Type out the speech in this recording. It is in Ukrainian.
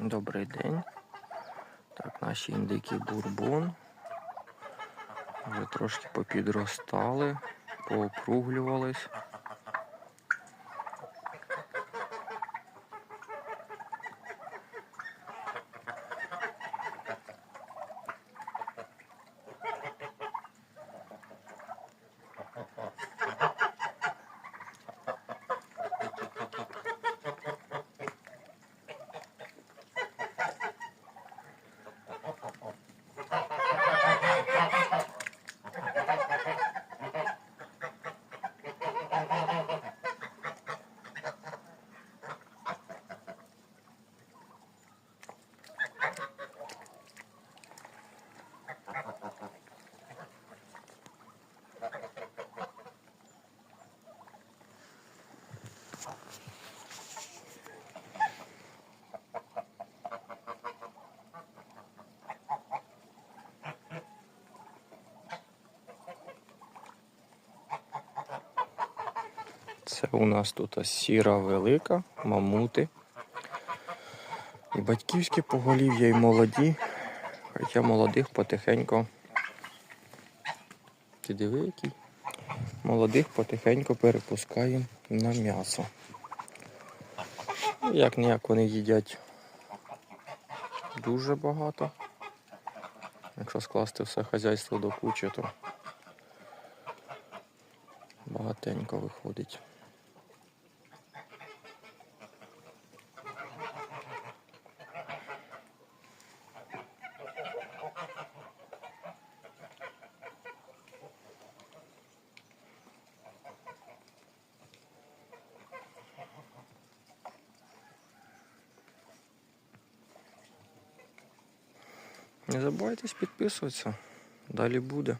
Добрий день. Так, наші індики бурбон. Вже трошки попідростали, поокруглювались. Це у нас тут сіра велика, мамути. І батьківські поголів'я, і молоді. Хоча молодих потихеньку. Ти диви який? Молодих потихеньку перепускаємо на м'ясо. Ну, Як ніяк вони їдять дуже багато. Якщо скласти все хазяйство до кучі, то багатенько виходить. Не забувайтесь підписуватися. Далі буде.